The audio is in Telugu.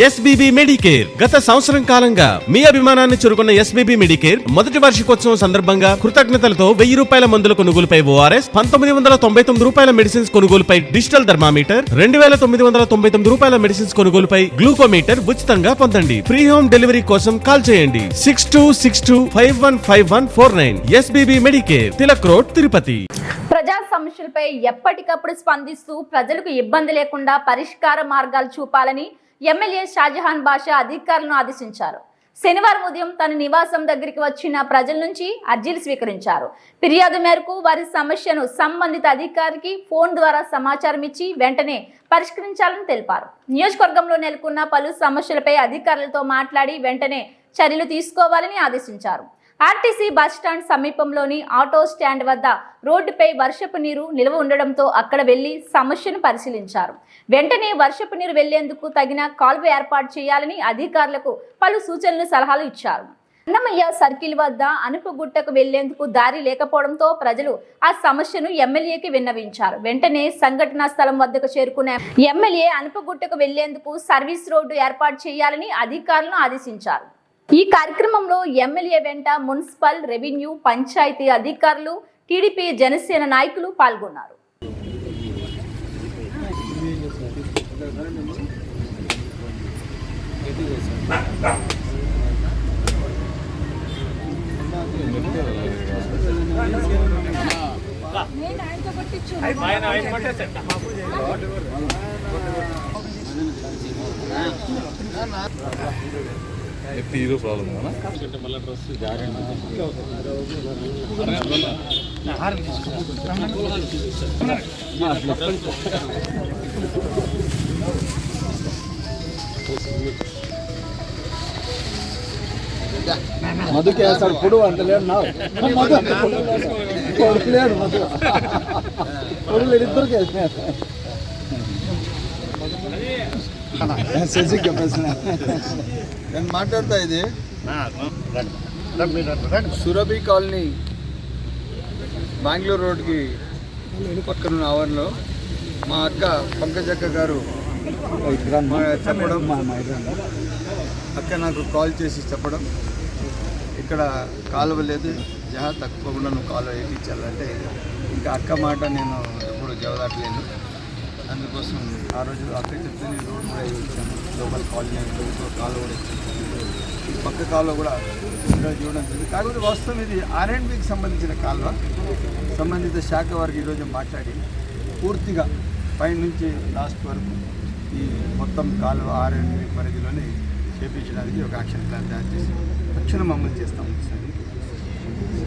ఎస్బీబీ మెడికేర్ గత సంవత్సరం కాలంగా మీ అభిమానాన్ని చురుకున్న ఎస్బీబీ మెడికేర్ మొదటి వార్షికోత్సవం సందర్భంగా కృతజ్ఞతలతో వెయ్యి రూపాయల మందుల కొనుగోలుపై ఓఆర్ఎస్ పంతొమ్మిది వందల తొంభై తొమ్మిది రూపాయల మెడిసిన్స్ కొనుగోలుపై డిజిటల్ థర్మామీటర్ రెండు వేల తొమ్మిది వందల తొంభై తొమ్మిది రూపాయల మెడిసిన్స్ కొనుగోలుపై గ్లూకోమీటర్ ఉచితంగా పొందండి. ఫ్రీ హోమ్ డెలివరీ కోసం కాల్ చేయండి. Six two six two five one five one four nine SBB medicare Tilak road Tirupati. ప్రజా సమస్యలపై ఎప్పటికప్పుడు స్పందిస్తూ ప్రజలకు ఇబ్బంది లేకుండా పరిష్కార మార్గాలు చూపాలని ఎమ్మెల్యే షాజహాన్ బాషా అధికారులను ఆదేశించారు. శనివారం ఉదయం తన నివాసం దగ్గరికి వచ్చిన ప్రజల నుంచి అర్జీలు స్వీకరించారు. ఫిర్యాదు మేరకు వారి సమస్యను సంబంధిత అధికారికి ఫోన్ ద్వారా సమాచారం ఇచ్చి వెంటనే పరిష్కరించాలని తెలిపారు. నియోజకవర్గంలో నెలకొన్న పలు సమస్యలపై అధికారులతో మాట్లాడి వెంటనే చర్యలు తీసుకోవాలని ఆదేశించారు. ఆర్టీసీ బస్టాండ్ సమీపంలోని ఆటో స్టాండ్ వద్ద రోడ్డుపై వర్షపు నీరు నిల్వ ఉండడంతో అక్కడ వెళ్ళి సమస్యను పరిశీలించారు. వెంటనే వర్షపు నీరు వెళ్ళేందుకు తగిన కాల్వ ఏర్పాటు చేయాలని అధికారులకు పలు సూచనలు సలహాలు ఇచ్చారు. అన్నమయ్య సర్కిల్ వద్ద అనుపుగుట్టకు వెళ్ళేందుకు దారి లేకపోవడంతో ప్రజలు ఆ సమస్యను ఎమ్మెల్యేకి విన్నవించారు. వెంటనే సంఘటనా స్థలం వద్దకు చేరుకున్న ఎమ్మెల్యే అనుపుగుట్టకు వెళ్ళేందుకు సర్వీస్ రోడ్డు ఏర్పాటు చేయాలని అధికారులను ఆదేశించారు. ఈ కార్యక్రమంలో ఎమ్మెల్యే వెంట మున్సిపల్ రెవెన్యూ పంచాయతీ అధికారులు టీడీపీ జనసేన నాయకులు పాల్గొన్నారు. హీరో ప్రాబ్లం మధుకి వేస్తాడు పొడు అంటలేడు నా మధు పొడు లేడు మధు పొడు లేడు ఇద్దరికి వేసినారు. శశికి నేను మాట్లాడతా ఇది. సురభి కాలనీ బెంగళూరు రోడ్కి పక్కన ఆవరణలో మా అక్క పంకజక్క గారు మా చెప్పడం. అక్క నాకు కాల్ చేసి చెప్పడం. ఇక్కడ కాలువ లేదు. జహా తప్పకుండా నువ్వు కాలువ వేయించాలంటే ఇంకా అక్క మాట నేను ఎప్పుడు జవదాటలేను అందుకోసం ఆ రోజు అక్కడ చెప్తే రోడ్ కూడా వేయించాను లోపల కాలనీ లోపల కాలువ కూడా ఈ పక్క కాలువ కూడా ఈరోజు చూడడం జరిగింది. కాకపోతే వాస్తవం ఇది ఆర్ఎండ్బికి సంబంధించిన కాలువ. సంబంధిత శాఖ వారికి ఈరోజు మాట్లాడి పూర్తిగా పైనుంచి లాస్ట్ వరకు ఈ మొత్తం కాలువ ఆర్ఎండ్బి పరిధిలోనే చేపించడానికి ఒక యాక్షన్ ప్లాన్ తయారు చేసి తక్షణం అమలు చేస్తాం.